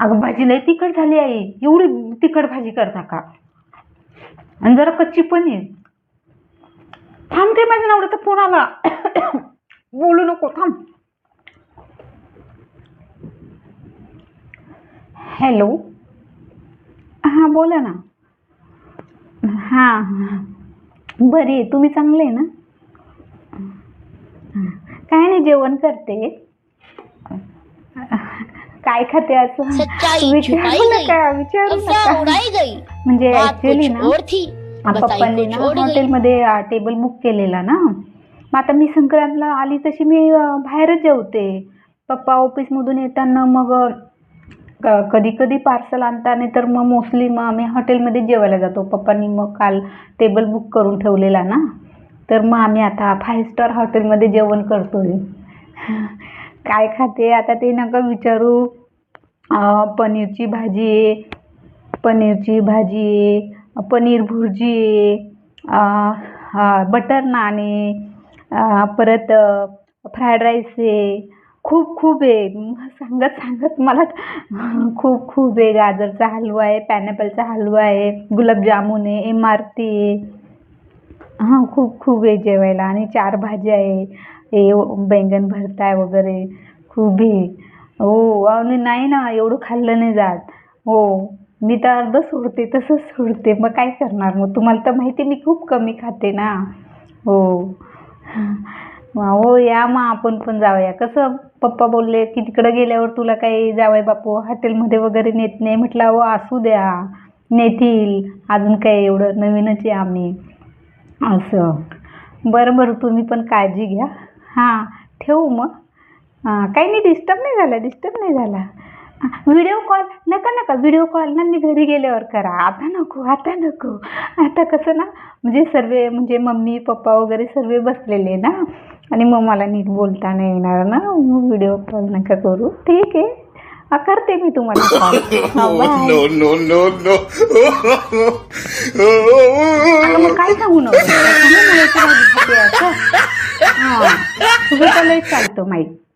अगं भाजी लई तिखट झाली आहे एवढी तिखट भाजी करता का आणि जरा कच्ची पण आहे थांबते माझ्या नवऱ्याचा फोन आला. बोलू नको थांब. हॅलो. हां बोला ना. हां. बरी आहे. तुम्ही चांगले आहे ना? काय नाही जेवण करते. काय खाते असं? विचारू नका विचारू नका उड़ाई गई. म्हणजे ऍक्च्युली ना पप्पांनी ना हॉटेलमध्ये टेबल बुक केलेला ना. मग आता मी संक्रांतला आली तशी मी बाहेरच जेवते. पप्पा ऑफिसमधून येताना मग कधी कधी पार्सल आणता नाही तर मग मोस्टली मग आम्ही हॉटेलमध्ये जेवायला जातो. पप्पांनी मग काल टेबल बुक करून ठेवलेला ना. तर मग आम्ही आता फाईव्ह स्टार हॉटेलमध्ये जेवण करतोय. काय खाते? आता ते नका विचारू. पनीरची भाजी आहे. पनीरची भाजी आहे. पनीर भुर्जी आहे. बटर नान आहे. परत फ्रायड राईस आहे. खूप खूप आहे. सांगत सांगत मला खूप खूप आहे. गाजरचा हलवा आहे. पॅनॅपलचा हलवा आहे. गुलाबजामुन आहे. इमारती आहे. हां खूप खूप आहे जेवायला. आणि चार भाज्या आहे. हे बैंगन भरताय वगैरे खूप आहे हो आणि नाही ना एवढं खाल्लं नाही जात. हो मी तर अर्धं सोडते तसंच सोडते. मग काय करणार? मग तुम्हाला तर माहिती मी खूप कमी खाते ना. हो. हो या मग आपण पण जाऊया. कसं पप्पा बोलले की तिकडं गेल्यावर तुला काही जावई बापू हॉटेलमध्ये वगैरे नेत नाही म्हटलं अहो असू द्या. नेतील. अजून काय एवढं नवीनच आहे आम्ही. असं. बरं बरं तुम्ही पण काळजी घ्या. हां ठेवू मग. हां काही नाही डिस्टर्ब नाही झाला डिस्टर्ब नाही झाला. व्हिडिओ कॉल नका नका व्हिडिओ कॉल ना मी घरी गेल्यावर करा. आता नको आता नको. आता कसं ना म्हणजे सर्व म्हणजे मम्मी पप्पा वगैरे सर्व बसलेले ना आणि मग मला नीट बोलता नाही येणार ना मग व्हिडिओ कॉल नका करू. ठीक आहे. करते मी तुम्हाला काय सांगू नको? हां तर चालतं माहीत.